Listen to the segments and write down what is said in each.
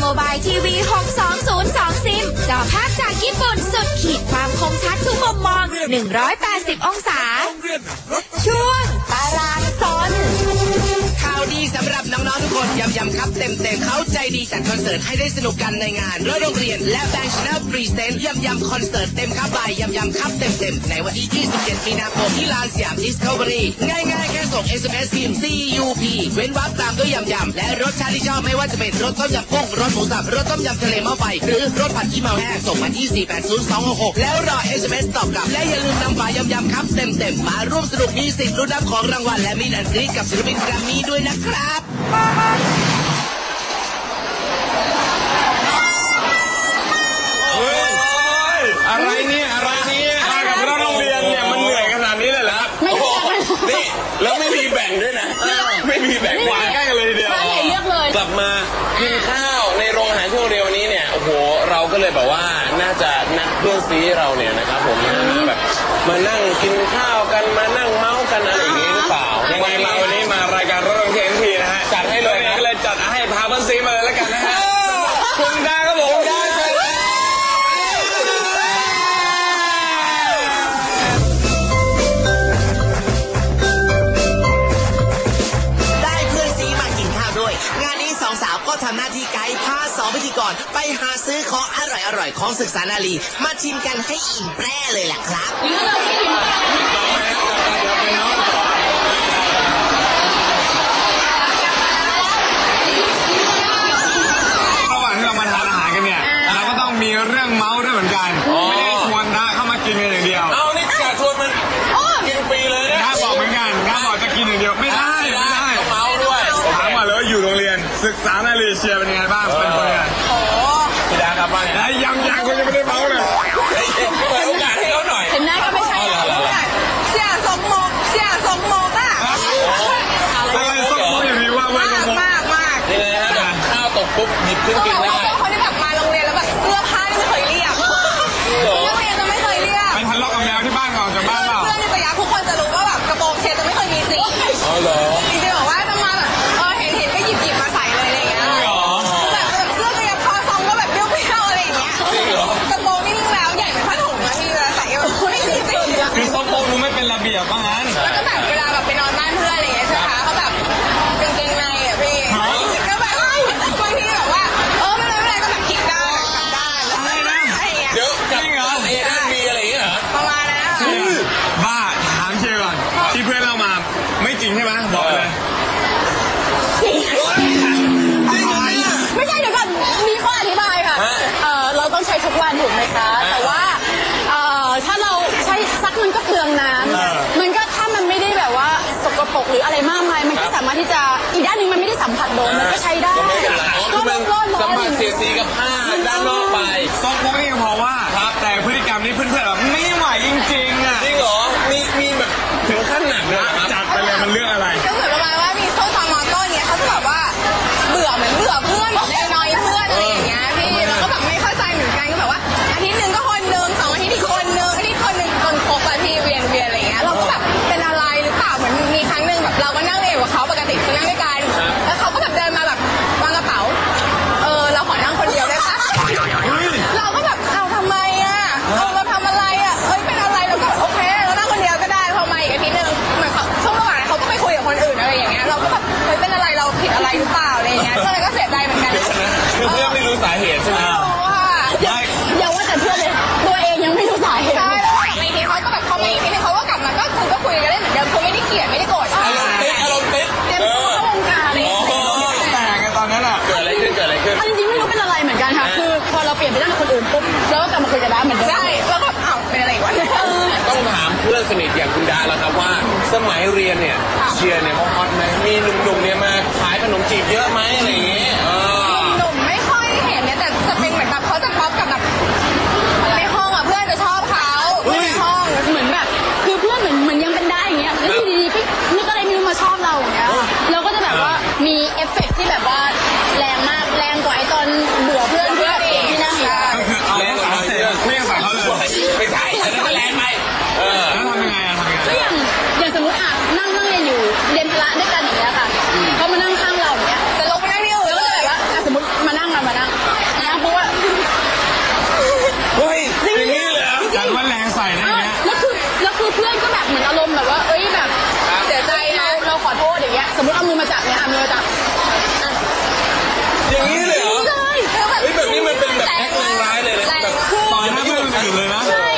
โมบายทีวี 620ซิม จอภาพจากญี่ปุ่นสุดขีดความคมชัดทุกมุมมอง 180 องศา ช่วงตารางสนข่าวดีสำหรับน้องๆทุกคนยำยำครับเต็มเต็มๆเขาใจดีจัดคอนเสิร์ตให้ได้สนุกกันในงานรถโรงเรียน และแบงค์ชแนลพรีเซนต์ยำยำคอนเสิร์ตเต็มครับบายยำยำครับเต็มเต็มๆในวันที่ 27 มีนาคมที่ลานสยามดิสคัฟเวอรี่ง่ายๆแค่ส่ง SMS พิมพ์ CUP เว้นวรรคตามด้วยยำยำและรสชาติที่ชอบไม่ว่าจะเป็นรสต้มยำกุ้งรสหมูสับรสต้มยำทะเลหม้อไฟหรือรสผัดขี้เมาแห้งส่งมาที่ 480-266 แล้วรอ SMS ตอบกลับ และอย่าลืมนำฝายำยำครับเต็มเต็มๆมาร่วมสนุกมีสิทธิ์ลุ้นรับของรางวัลและมีนันซีกับศิลปินแกรมมี่ด้วยนะครับเฮ้ยอะไรเนี่ยอะไรเนี่ยมากับเราโรงเรียนเนี่ยมันเหนื่อยขนาดนี้เลยเหรอไม่ใช่โอ้โหนี่แล้วไม่มีแบ่งด้วยนะไม่มีแบ่งวางใกล้กันเลยทีเดียวบ้านไหนเลือกเลย กลับมากินข้าวในโรงอาหารช่วงเร็วนี้เนี่ยโอ้โหเราก็เลยแบบว่าน่าจะนัดเพื่อนซีเราเนี่ยนะครับผมมาแบบมานั่งกินข้าวกันมานั่งเมาส์กันอะไรอย่างนี้หรือเปล่ายังไงมาวันนี้มา ก็ทำหน้าที่ไกด์พาสองพิธีกรไปหาซื้อของอร่อยๆของศึกษานารีมาชิมกันให้อิ่มแปร่เลยล่ะครับหรือเราที่ระหว่างที่เรามาทานอาหารกันเนี่ยเราก็ต้องมีเรื่องเมาส์ด้วยเหมือนกัน ไม่ได้ชวนนะเข้ามากินกันอย่างเดียว เอานี่กาชวนมันกินฟรีเลยนะถ้าบอกเหมือนกันถ้าบอกจะกินอย่างเดียวไม่ได้ไม่ได้ต้องเมาส์ด้วยถามมาเลยว่าอยู่โรงเรียนศึกษานารี เชียร์เป็นยังไงบ้างเป็นคนยังไงพี่ดาครับว่าไงไอ้ยังยังคนยังไม่ได้เมาส์เลย แบบเวลาแบบไปนอนบ้านเพื่อนอะไรอย่างเงี้ยใช่ไหมคะเขาแบบกางเกงในอะพี่ก็แบบบางทีแบบว่าเออไม่เป็นไรไม่เป็นไรก็แบบคิดได้กลับด้านอะไรอย่างเงี้ยเดี๋ยวกลับเอเดนมีอะไรอย่างเงี้ยเหรอประมาณนั้นอะบ้าถามเชียร์ก่อนที่เพื่อนเรามา ไม่จริงใช่ไหมบอกเลย ไม่ใช่เดี๋ยวก่อนมีข้ออธิบายค่ะเออเราต้องใช้ทุกวันถูกไหมคะ แต่ว่าเออถ้าเราใช้ซักมันก็เปลืองน้ำมันก็ถ้ามันไม่ได้แบบว่าสกปรกหรืออะไร มากมายมันก็สามารถที่จะอีกด้านหนึ่งมันไม่ได้สัมผัสโดนมันก็ใช้ได้ก็ไม่เป็นไรก็คือมันร้อนร้สัอมนผัสเสียดสีกับผ้าด้านนอกไปส้มโมนี่พอว่าแต่พฤติกรรมนี้เพื่อนๆแบบไม่ไหวจริงๆอะจริงเหรอมีมีแบบถึงขั้นหนักเลยเหรอครับจัดไปเลยมันเรื่องอะไรก็เหมือนประมาณว่ามีโซ่ตอนมอต้นเนี่ยเขาจะแบบว่าเบื่อเหมือนเบื่อเพื่อนแบบน้อยเพื่อน สนิทอย่างคุณดาแล้วครับว่า สมัยเรียนเนี่ยเชียร์เนี่ยเขาฮอตไหมมีหนุ่มๆเนี่ยมาขายขนมจีบเยอะไหมอะไรอย่างเงี้ยเออหนุ่มไม่ค่อยเห็นเนี่ยแต่จะเป็นเหมือนแบบเขาจะป๊อปกับแบบในห้องอะเพื่อนจะชอบเขาในห้องเหมือนแบบคือเพื่อนเหมือนเหมือนยังเป็นได้อย่างเงี้ยแล้วอยู่ดีๆก็นึกอะไรไม่รู้มาชอบเราอย่างเงี้ยเราก็จะแบบว่ามีเอฟเฟกต์ที่แบบว่าแรงมากแรงกว่าไอ้ตอนเบื่อเพื่อนที่แบบที่นั่งอยู่ก็คือเอาแรงภา บเหมือนอารมณ์แบบว่า เอ้ยแบบเสียใจนะเราขอโทษอย่างเงี้ย สมมติเอามือมาจับเนี่ยอะมือจับอย่างนี้เลยเหรอเฮ้ยแบบนี้มันเป็นแบบแอคเลงร้ายเลยนะแบบต่อยหน้าเพื่อนอื่นเลยนะ ใช่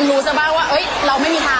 มันรู้ซะบ้างว่า เอ้ย เราไม่มีทาง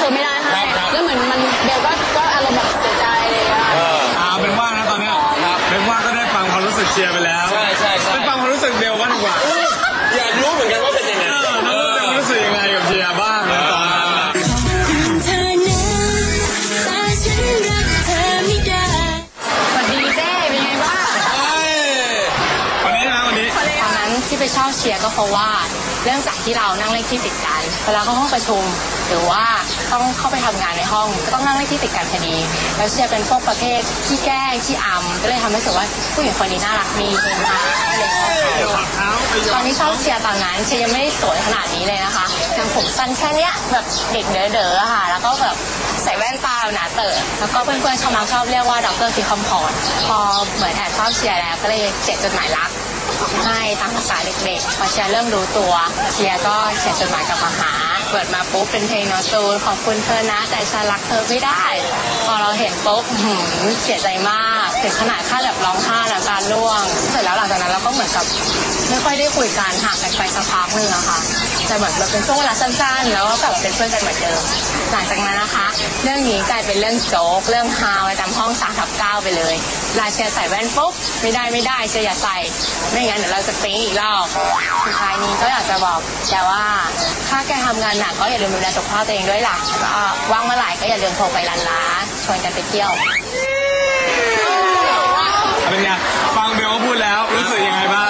เธอไม่ได้ให้ครับแล้วเหมือนมันเบลก็ก็อารมณ์แบบเสียใจเลยอะเอาเป็นว่านะตอนเนี้ยเป็นว่าก็ได้ฟังความรู้สึกเชียร์ไปแล้วใช่ใช่ใช่ไปฟังความรู้สึกเบลบ้างดีกว่าอยากรู้เหมือนกันว่าเป็นยังไงเออน้องเบลรู้สึกยังไงกับเชียร์บ้างในตอนนั้นนะเธอนะแต่ฉันรักเธอไม่ได้ สวัสดีเจ้เป็นไงบ้างวันนี้นะวันนี้ ตอนนั้นที่ไปชอบเชียร์ก็เพราะว่า เรื่องจากที่เรานั่งเลขที่ติดกันเวลาเข้าห้องประชุม หรือว่าต้องเข้าไปทำงานในห้องก็ต้องนั่งเลขที่ติดกันพอดี แล้วเชียร์เป็นพวกประเภทขี้แกล้งขี้อำก็เลยทำให้รู้สึกว่าผู้หญิงคนนี้น่ารักดีเป็นมาเลยตอนที่ชอบเชียร์ตอนนั้นเชียร์ยังไม่ได้สวยขนาดนี้เลยนะคะยังผมสั้นแค่เนี้ยแบบเด็กเด๋อๆอค่ะ แล้วก็แบบใส่แว่นตาหนาเต๋อแล้วก็เพื่อนๆชอบมักชอบเรียกว่าดรคิคอมพอร์ตพอเหมือนแอบชอบเชียร์แล้วก็เลยเขียนจดหมายรักให้ตามภาษาเด็กๆพอเชียร์เริ่มรู้ตัวเชียร์ก็เขียนจดหมายกลับมาหา เปิดมาปุ๊บเป็นเพลงโนอตูนขอบคุณเธอนะ แต่ฉันรักเธอไม่ได้ พอเราเห็นปุ๊บเสียใจมากถึงขนาดขั้นแบบร้องไห้น้ำตาร่วง เสร็จแล้วหลังจากนั้นเราก็เหมือนกับไม่ค่อยได้คุยกันห่างกันไปสักพักหนึ่งอะค่ะแต่เหมือนเป็นช่วงเวลาสั้นๆ แล้วก็กลับมาเป็นเพื่อนกันเหมือนเดิมหลังจากนั้นนะคะ เรื่องนี้กลายเป็นเรื่องโจ๊กเรื่องฮาวประจำห้องสามทับเก้าไปเลย ลาเชียใส่แว่นปุ๊บไม่ได้ไม่ได้เชียอย่าใส่ ไม่งั้นเดี๋ยวเราจะปิ๊งอีกรอบสุดท้ายนี้ก็อยากจะบอกแต่ว่าถ้าแกทำงานหนักก็อย่าลืมดูแลสุขภาพตัวเองด้วยล่ะแล้วก็ว่างเมื่อไหร่ก็อย่าลืมโทรไปร้านล้าชวนกันไปเที่ยวเป็นไงฟังเบลพูดแล้วรู้สึกยังไงบ้าง